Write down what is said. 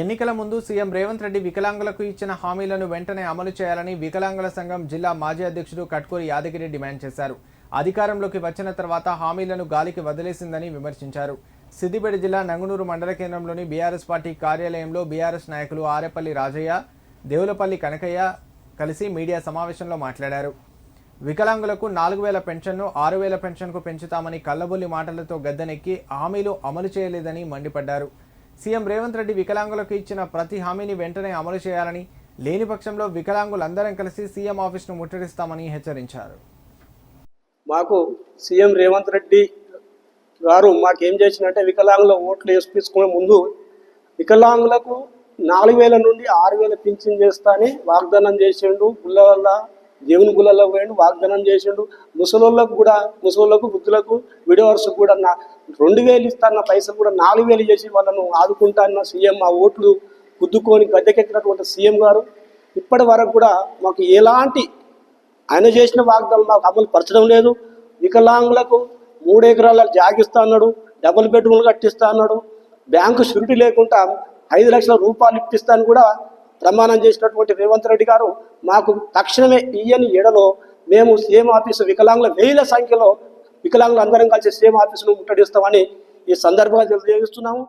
ఎన్నికల ముందు సీఎం రేవంత్ రెడ్డి వికలాంగులకు ఇచ్చిన హామీలను వెంటనే అమలు చేయాలని వికలాంగుల సంఘం జిల్లా మాజీ అధ్యక్షుడు కట్కూరి యాదగిరి డిమాండ్ చేశారు. అధికారంలోకి వచ్చిన తర్వాత హామీలను గాలికి వదిలేసిందని విమర్శించారు. సిద్దిపేట జిల్లా నంగునూరు మండల కేంద్రంలోని బీఆర్ఎస్ పార్టీ కార్యాలయంలో బీఆర్ఎస్ నాయకులు ఆరేపల్లి రాజయ్య దేవులపల్లి కనకయ్య కలిసి మీడియా సమావేశంలో మాట్లాడారు. వికలాంగులకు నాలుగు వేల పెన్షన్ను ఆరు వేల పెన్షన్కు పెంచుతామని కళ్ళబొల్లి మాటలతో గద్దెనెక్కి హామీలు అమలు చేయలేదని మండిపడ్డారు. సీఎం రేవంత్ రెడ్డి వికలాంగులకు ఇచ్చిన ప్రతి హామీని వెంటనే అమలు చేయాలని లేని పక్షంలో వికలాంగులందరం కలిసి సీఎం ఆఫీస్ను ముట్టడిస్తామని హెచ్చరించారు. మాకు సీఎం రేవంత్ రెడ్డి గారు మాకేం చేసిందంటే వికలాంగుల ఓట్లు వేసుకునే ముందు వికలాంగులకు నాలుగు వేల నుండి ఆరు వేల పింఛన్ చేస్తా అని వాగ్దానం చేసిండు. పుల్లవల్ల దేవుని గుళ్ళలో పోయిండు వాగ్దానం చేసిండు. ముసలోళ్ళకు కూడా ముసలోళ్ళకు వృద్ధులకు విడవర్స్ కూడా నా రెండు వేలు ఇస్తాన్న పైసలు కూడా నాలుగు వేలు చేసి వాళ్ళను ఆదుకుంటా అన్న సీఎం ఆ ఓట్లు గుద్దుకొని గద్దెకెక్కినటువంటి సీఎం గారు ఇప్పటి వరకు కూడా మాకు ఎలాంటి ఆయన చేసిన వాగ్దానం మాకు అమలు పరచడం లేదు. వికలాంగులకు మూడు ఎకరాల జాగిస్తా అన్నాడు డబుల్ బెడ్రూమ్లు కట్టిస్తా అన్నాడు బ్యాంకు షూరిటీ లేకుండా ఐదు లక్షల రూపాయలు ఇప్పిస్తాను కూడా ప్రమాణం చేసినటువంటి రేవంత్ రెడ్డి గారు మాకు తక్షణమే ఇయ్యని ఎడలో మేము సీఎం ఆఫీసు వికలాంగుల వేల సంఖ్యలో వికలాంగులు అందరం కలిసి సీఎం ఆఫీసును ముట్టడిస్తామని ఈ సందర్భంగా తెలియజేస్తున్నాము.